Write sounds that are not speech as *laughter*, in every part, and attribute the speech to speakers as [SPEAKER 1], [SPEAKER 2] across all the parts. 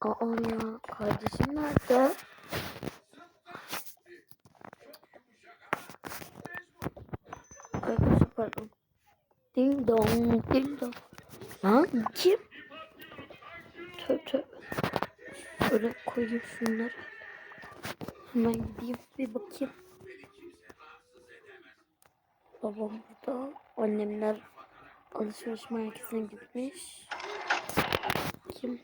[SPEAKER 1] Aa ya kardeşim nerede? Arkadaşlar pardon. Ding dong ding dong. Lan kim? Tövbe tövbe. Şöyle koyayım şunları. Hemen gideyim bir bakayım. Babam burada. Annemler alışveriş merkezine gitmiş. Kim?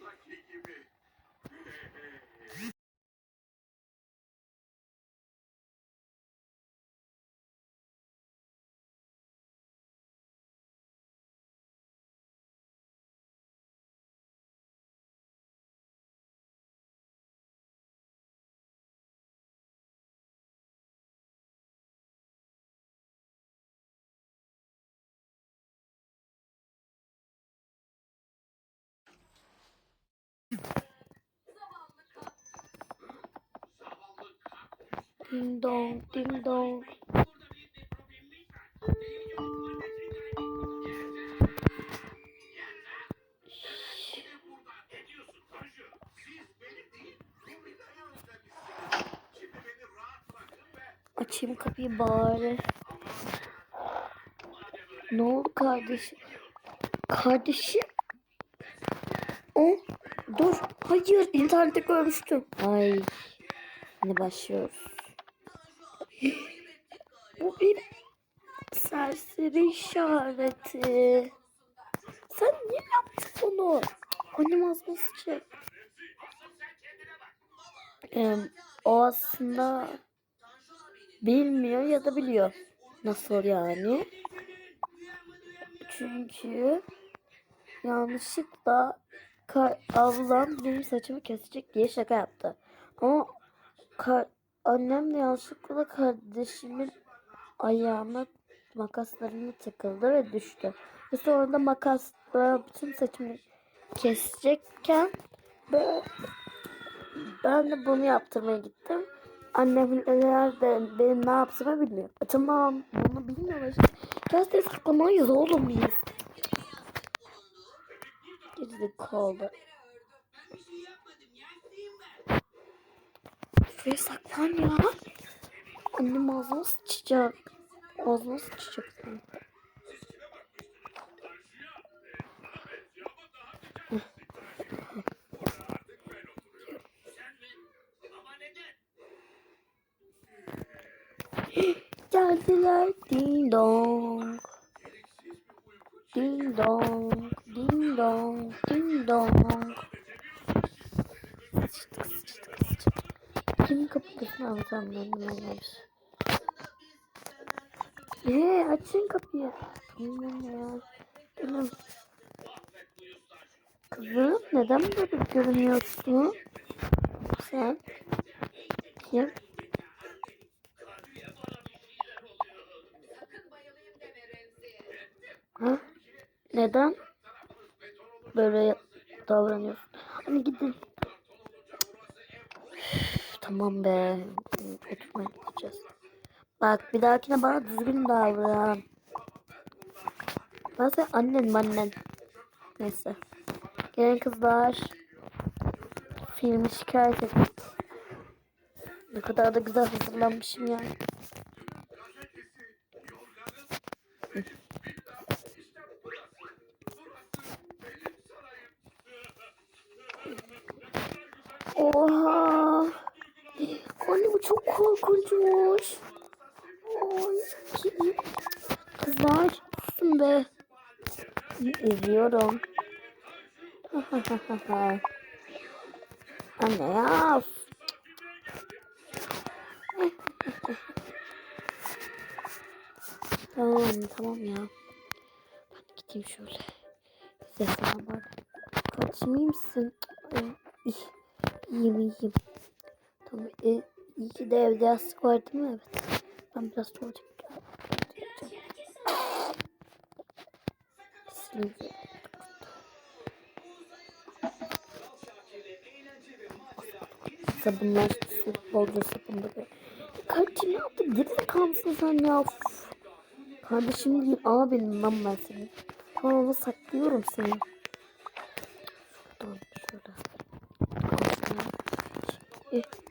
[SPEAKER 1] Ding dong ding dong. Açayım kapıyı bari. Ne oldu kardeşim? Kardeşim? O dur. Hayır internette görmüştüm. Ay. Yine başlıyoruz. Bu bir serseri işareti. Sen niye yaptın bunu? Annem ağzıma sıçacak. O aslında bilmiyor ya da biliyor. Nasıl yani? Çünkü yanlışlıkla ablam benim saçımı kesecek diye şaka yaptı. Ama ka- annem de yanlışlıkla kardeşimin ayağına makaslarını takıldı ve düştü. Ve sonra da makasla bütün saçımı kesecekken ben, ben de bunu yaptırmaya gittim. Annemler de benim ne yaptığımı bilmiyor. E, tamam bunu. Gel ses saklamayız oğlum biz. Gizli kaldı. Şuraya saklan ya. Annem ağzıma sıçacak. Ağzıma sıçacak senin. Geldiler ding dong. Ding dong, ding dong, ding dong. Kim kapısını alsam ben gelmiş. Eee açın kapıyı. Bilmem ya. Gelin. Kızım neden böyle görünüyorsun? Sen? Kim? Ha? Neden? Böyle davranıyorsun. Hani gidin. Tamam be. Oturmaya gideceğiz. Bak bir dahakine bana düzgün davran. Senin annen annen. Neyse. Gelin kızlar. Filmi şikayet ettik. Ne kadar da güzel hazırlanmışım yani. Oha. Ki- Kızlar susun be. İzliyorum. *laughs* Anne ya. *laughs* tamam tamam ya. Ben gideyim şöyle. Sesine bak. Misin? Ay, iyi. İyiyim. Tamam. E, iyi ki de evde yastık var değil mi? Evet. Ben biraz tuvalet. Sileyim. Sabunlar bolca sabunlu be. Kardeşim ne yaptın? Geri kalmışsın sen ya. Kardeşim değil abim lan ben seni. Tamam saklıyorum seni. Şuradan ih, ih.